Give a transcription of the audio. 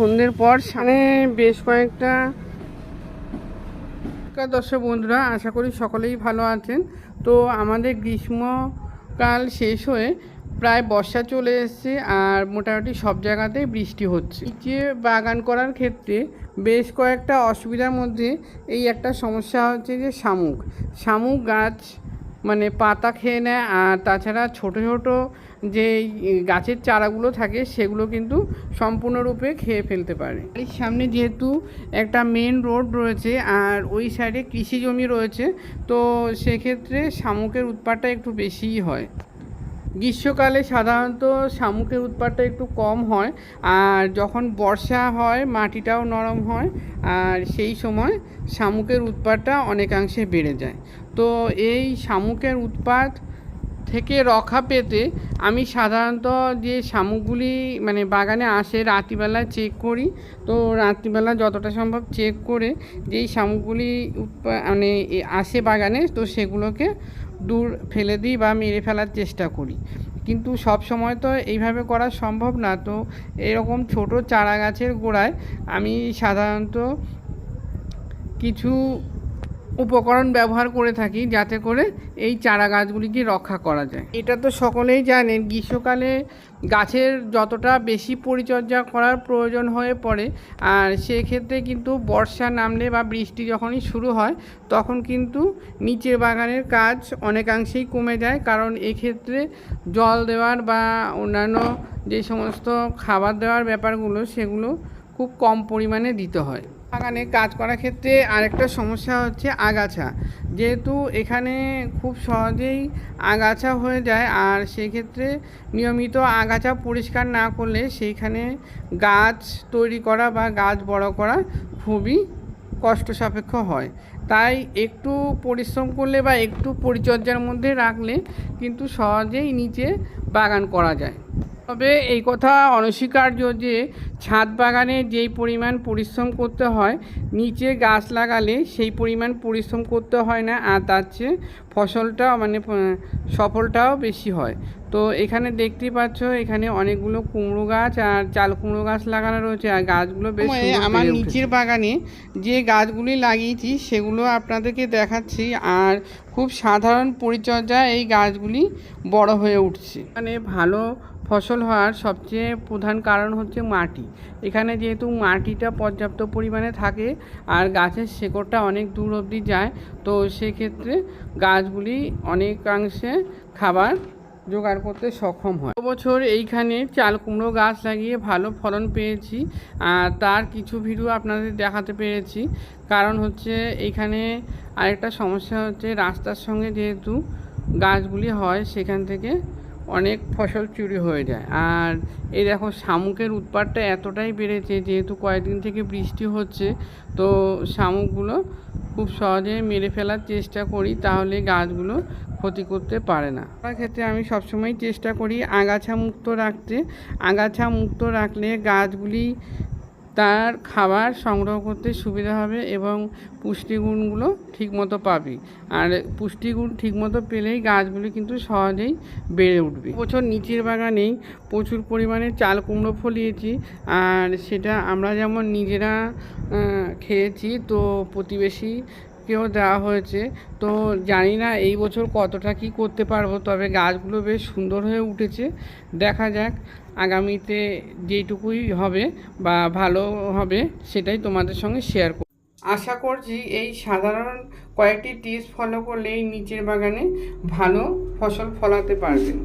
সন্ধ্যের পর সামনে বেশ কয়েকটা দর্শক বন্ধুরা, আশা করি সকলেই ভালো আছেন। তো আমাদের গ্রীষ্মকাল শেষ হয়ে প্রায় বর্ষা চলে এসেছে আর মোটামুটি সব জায়গাতেই বৃষ্টি হচ্ছে। যে বাগান করার ক্ষেত্রে বেশ কয়েকটা অসুবিধার মধ্যে এই একটা সমস্যা হচ্ছে যে শামুক। শামুক গাছ মানে পাতা খেয়ে নেয়, আর তাছাড়া ছোট ছোট যে গাছের চারাগুলো থাকে, সেগুলো কিন্তু সম্পূর্ণরূপে খেয়ে ফেলতে পারে। বাড়ির সামনে যেহেতু একটা মেন রোড রয়েছে, আর ওই সাইডে কৃষি জমি রয়েছে, তো সেক্ষেত্রে শামুকের উৎপাতটা একটু বেশিই হয়। গ্রীষ্মকালে সাধারণত শামুকের উৎপাদটা একটু কম হয়, আর যখন বর্ষা হয় মাটিটাও নরম হয়, আর সেই সময় শামুকের উৎপাদটা অনেকাংশে বেড়ে যায়। তো এই শামুকের উৎপাদ থেকে রক্ষা পেতে আমি সাধারণত যে শামুকগুলি মানে বাগানে আসে রাত্রিবেলা চেক করি। তো রাত্রিবেলা যতটা সম্ভব চেক করে যেই শামুকগুলি মানে আসে বাগানে, তো সেগুলোকে দূর ফেলে দিই বা মেরে ফেলার চেষ্টা করি। কিন্তু সব সময় তো এইভাবে করা সম্ভব না। তো এরকম ছোট চারা গাছের গোড়ায় আমি সাধারণত কিছু উপকরণ ব্যবহার করে থাকি যাতে করে এই চারা গাছগুলিকে রক্ষা করা যায়। এটা তো সকলেই জানেন গ্রীষ্মকালে গাছের যতটা বেশি পরিচর্যা করার প্রয়োজন হয়ে পড়ে, আর সেক্ষেত্রে কিন্তু বর্ষা নামলে বা বৃষ্টি যখনই শুরু হয়, তখন কিন্তু নিচের বাগানের কাজ অনেকাংশেই কমে যায়, কারণ এক্ষেত্রে জল দেওয়ার বা অন্যান্য যে সমস্ত খাবার দেওয়ার ব্যাপারগুলো, সেগুলো খুব কম পরিমাণে দিতে হয়। বাগানে কাজ করার ক্ষেত্রে আরেকটা সমস্যা হচ্ছে আগাছা। যেহেতু এখানে খুব সহজেই আগাছা হয়ে যায়, আর সেক্ষেত্রে নিয়মিত আগাছা পরিষ্কার না করলে সেইখানে গাছ তৈরি করা বা গাছ বড় করা খুবই কষ্ট সাপেক্ষ হয়। তাই একটু পরিশ্রম করলে বা একটু পরিচর্যার মধ্যে রাখলে কিন্তু সহজেই নিচে বাগান করা যায়। তবে এই কথা অনস্বীকার্য যে ছাদ বাগানে যেই পরিমাণ পরিশ্রম করতে হয় নিচে গাছ লাগালে সেই পরিমাণ পরিশ্রম করতে হয় না আর তার চেয়ে ফসলটা মানে সফলটাও বেশি হয়। তো এখানে দেখতে পাচ্ছ এখানে অনেকগুলো কুমড়ো গাছ আর চাল কুমড়ো গাছ লাগানো রয়েছে আর গাছগুলো বেশ আমার নিচের বাগানে যে গাছগুলি লাগিয়েছি সেগুলো আপনাদেরকে দেখাচ্ছি আর খুব সাধারণ পরিচর্যা এই গাছগুলি বড় হয়ে উঠছে। মানে ভালো ফসল হওয়ার সবচেয়ে প্রধান কারণ হচ্ছে মাটি। এখানে যেহেতু মাটিটা পর্যাপ্ত পরিমাণে থাকে আর গাছের শেকড়টা অনেক দূর অবধি যায়, তো সেক্ষেত্রে গাছগুলি অনেকাংশে খাবার জোগাড় করতে সক্ষম হয়। বছর এইখানে চাল কুমড়ো গাছ লাগিয়ে ভালো ফলন পেয়েছি, আর তার কিছু ভিডিও আপনাদের দেখাতে পেরেছি। কারণ হচ্ছে এইখানে আরেকটা সমস্যা হচ্ছে রাস্তার সঙ্গে যেহেতু গাছগুলি হয় সেখান থেকে অনেক ফসল চুরি হয়ে যায়। আর এই দেখো শামুকের উৎপাতটা এতটাই বেড়েছে, যেহেতু কয়েকদিন থেকে বৃষ্টি হচ্ছে, তো শামুকগুলো খুব সহজে মেরে ফেলার চেষ্টা করি, তাহলে গাছগুলো ক্ষতি করতে পারে না। তার ক্ষেত্রে আমি সবসময় চেষ্টা করি আগাছা মুক্ত রাখতে। আগাছা মুক্ত রাখলে গাছগুলি তার খাবার সংগ্রহ করতে সুবিধা হবে এবং পুষ্টিগুণগুলো ঠিকমতো পাবে। আর পুষ্টিগুণ ঠিকমতো পেলেই গাছগুলি কিন্তু সহজেই বেড়ে উঠবে। বছর নিচের বাগানেই প্রচুর পরিমাণে চাল কুমড়ো ফলিয়েছি আর সেটা আমরা যেমন নিজেরা খেয়েছি, তো প্রতিবেশী কেও দেওয়া হয়েছে। তো জানি না এই বছর কতটা কি করতে পারব, তবে গাছগুলো বেশ সুন্দর হয়ে উঠেছে। দেখা যাক, আগামীতে যেইটুকুই হবে বা ভালো হবে সেটাই তোমাদের সঙ্গে শেয়ার করব। আশা করছি এই সাধারণ কয়েকটি টিপস ফলো করলে এই নিচের বাগানে ভালো ফসল ফলাতে পারবেন